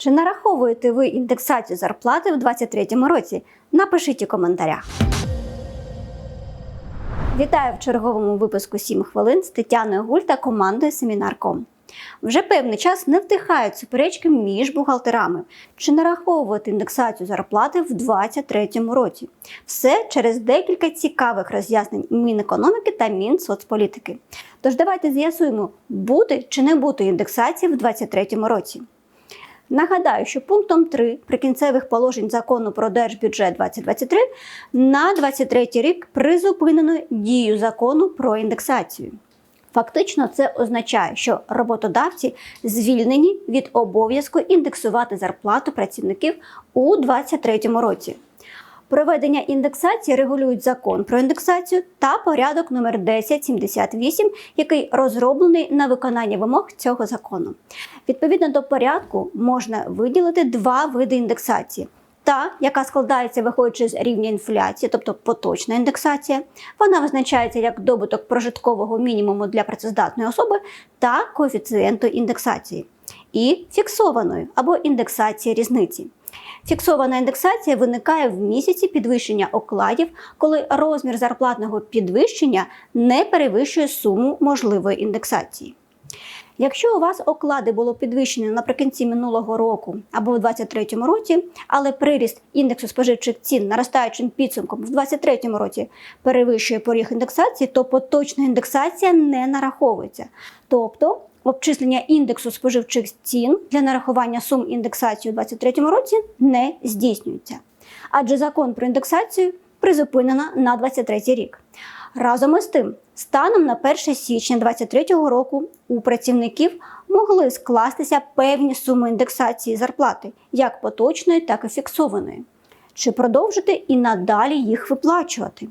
Чи нараховуєте ви індексацію зарплати в 2023 році? Напишіть у коментарях. Вітаю в черговому випуску «7 хвилин з Тетяною Гуль та командою Семінар.ком. Вже певний час не втихають суперечки між бухгалтерами, чи нараховувати індексацію зарплати в 2023 році. Все через декілька цікавих роз'яснень Мінекономіки та Мінсоцполітики. Тож давайте з'ясуємо, бути чи не бути індексації в 2023 році. Нагадаю, що пунктом 3 прикінцевих положень закону про держбюджет 2023 на 2023 рік призупинено дію закону про індексацію. Фактично, це означає, що роботодавці звільнені від обов'язку індексувати зарплату працівників у 2023 році. Проведення індексації регулюють закон про індексацію та порядок номер 1078, який розроблений на виконання вимог цього закону. Відповідно до порядку можна виділити два види індексації. Та, яка складається виходячи з рівня інфляції, тобто поточна індексація, вона визначається як добуток прожиткового мінімуму для працездатної особи та коефіцієнту індексації, і фіксованою або індексація різниці. Фіксована індексація виникає в місяці підвищення окладів, коли розмір зарплатного підвищення не перевищує суму можливої індексації. Якщо у вас оклади було підвищені наприкінці минулого року або в 2023 році, але приріст індексу споживчих цін наростаючим підсумком в 2023 році перевищує поріг індексації, то поточна індексація не нараховується. Тобто обчислення індексу споживчих цін для нарахування сум індексації у 2023 році не здійснюється. Адже закон про індексацію призупинено на 2023 рік. Разом із тим, станом на 1 січня 2023 року у працівників могли скластися певні суми індексації зарплати, як поточної, так і фіксованої. Чи продовжити і надалі їх виплачувати?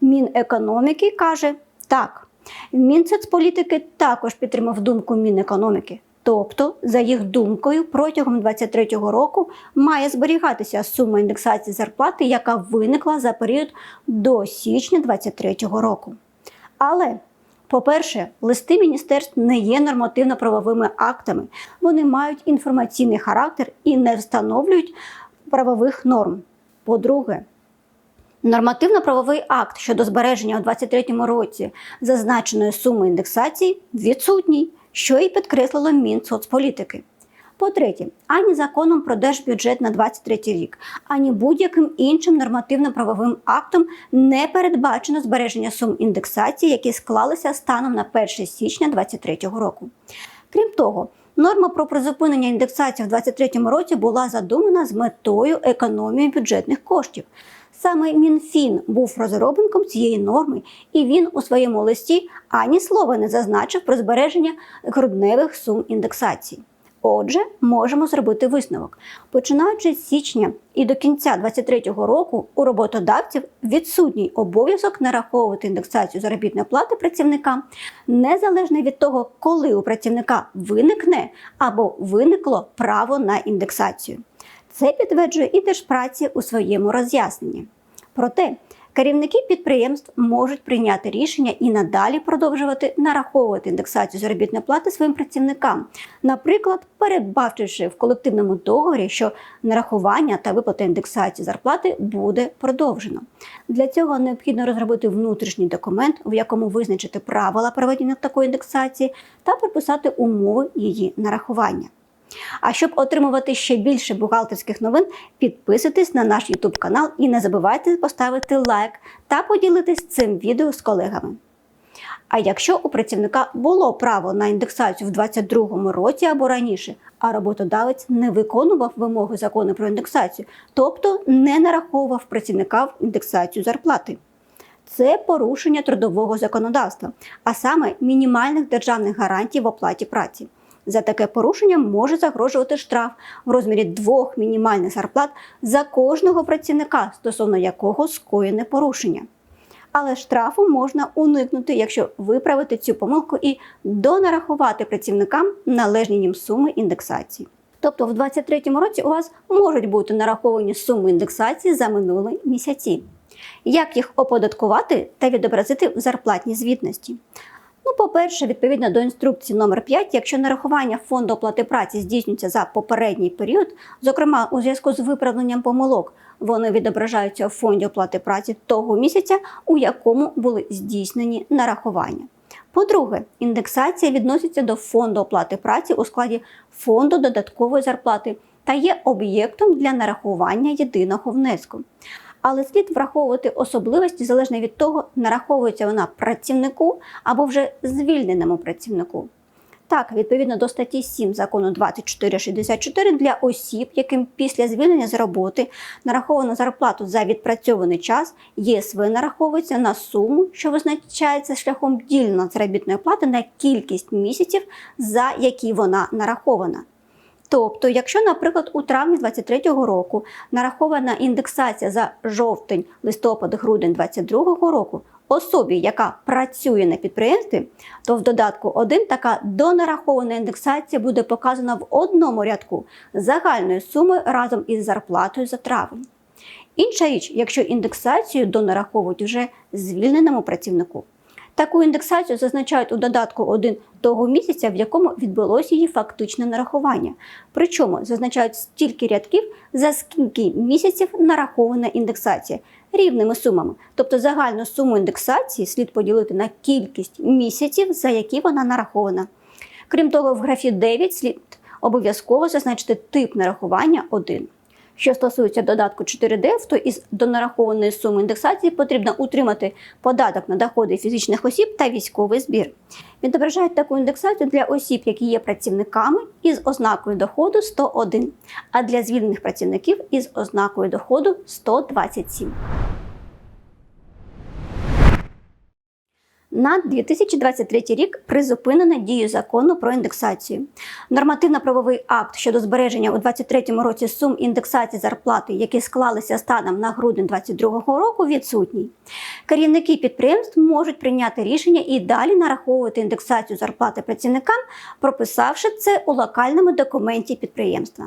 Мінекономіки каже так. Мінсоцполітики також підтримав думку Мінекономіки. Тобто, за їх думкою, протягом 2023 року має зберігатися сума індексації зарплати, яка виникла за період до січня 2023 року. Але, по-перше, листи міністерств не є нормативно-правовими актами, вони мають інформаційний характер і не встановлюють правових норм. По-друге, Нормативно-правовий акт щодо збереження у 2023 році зазначеної суми індексації відсутній, що і підкреслило Мінсоцполітики. По-третє, ані законом про держбюджет на 2023 рік, ані будь-яким іншим нормативно-правовим актом не передбачено збереження сум індексації, які склалися станом на 1 січня 2023 року. Крім того, норма про призупинення індексації в 2023 році була задумана з метою економії бюджетних коштів. Саме МінФін був розробником цієї норми, і він у своєму листі ані слова не зазначив про збереження грудневих сум індексації. Отже, можемо зробити висновок. Починаючи з січня і до кінця 2023 року у роботодавців відсутній обов'язок нараховувати індексацію заробітної плати працівникам незалежно від того, коли у працівника виникне або виникло право на індексацію. Це підтверджує і Держпраці у своєму роз'ясненні. Проте керівники підприємств можуть прийняти рішення і надалі продовжувати нараховувати індексацію заробітної плати своїм працівникам, наприклад, передбачивши в колективному договорі, що нарахування та виплата індексації зарплати буде продовжено. Для цього необхідно розробити внутрішній документ, в якому визначити правила проведення такої індексації та прописати умови її нарахування. А щоб отримувати ще більше бухгалтерських новин, підписуйтесь на наш YouTube канал і не забувайте поставити лайк та поділитись цим відео з колегами. А якщо у працівника було право на індексацію в 2022 році або раніше, а роботодавець не виконував вимоги закону про індексацію, тобто не нараховував працівника в індексацію зарплати. Це порушення трудового законодавства, а саме мінімальних державних гарантій в оплаті праці. За таке порушення може загрожувати штраф в розмірі двох мінімальних зарплат за кожного працівника, стосовно якого скоєне порушення. Але штрафу можна уникнути, якщо виправити цю помилку і донарахувати працівникам належні їм суми індексації. Тобто в 2023 році у вас можуть бути нараховані суми індексації за минулі місяці. Як їх оподаткувати та відобразити в зарплатній звітності? Ну, по-перше, відповідно до інструкції номер 5, якщо нарахування фонду оплати праці здійснюється за попередній період, зокрема у зв'язку з виправленням помилок, вони відображаються у фонді оплати праці того місяця, у якому були здійснені нарахування. По-друге, індексація відноситься до фонду оплати праці у складі фонду додаткової зарплати та є об'єктом для нарахування єдиного внеску. Але слід враховувати особливості залежно від того, нараховується вона працівнику або вже звільненому працівнику. Так, відповідно до статті 7 закону 2464 для осіб, яким після звільнення з роботи нараховано зарплату за відпрацьований час, ЄСВ нараховується на суму, що визначається шляхом дільної заробітної плати на кількість місяців, за які вона нарахована. Тобто, якщо, наприклад, у травні 2023 року нарахована індексація за жовтень, листопад, грудень 2022 року особі, яка працює на підприємстві, то в додатку 1 така донарахована індексація буде показана в одному рядку загальної суми разом із зарплатою за травень. Інша річ, якщо індексацію донараховують вже звільненому працівнику. Таку індексацію зазначають у додатку 1 того місяця, в якому відбулося її фактичне нарахування. Причому зазначають стільки рядків, за скільки місяців нарахована індексація рівними сумами. Тобто загальну суму індексації слід поділити на кількість місяців, за які вона нарахована. Крім того, в графі 9 слід обов'язково зазначити тип нарахування 1. Що стосується додатку 4D, то із донарахованої суми індексації потрібно утримати податок на доходи фізичних осіб та військовий збір. Відображають таку індексацію для осіб, які є працівниками із ознакою доходу 101, а для звільнених працівників із ознакою доходу 127. На 2023 рік призупинено дію закону про індексацію. Нормативно-правовий акт щодо збереження у 2023 році сум індексації зарплати, які склалися станом на грудень 2022 року, відсутній. Керівники підприємств можуть прийняти рішення і далі нараховувати індексацію зарплати працівникам, прописавши це у локальному документі підприємства.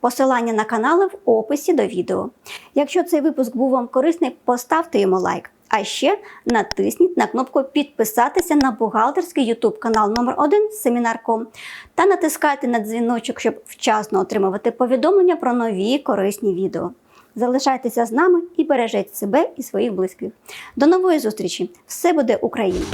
Посилання на канали в описі до відео. Якщо цей випуск був вам корисний, поставте йому лайк. А ще натисніть на кнопку підписатися на бухгалтерський YouTube канал номер 1 Семінар.ком та натискайте на дзвіночок, щоб вчасно отримувати повідомлення про нові корисні відео. Залишайтеся з нами і бережіть себе і своїх близьких. До нової зустрічі! Все буде Україна!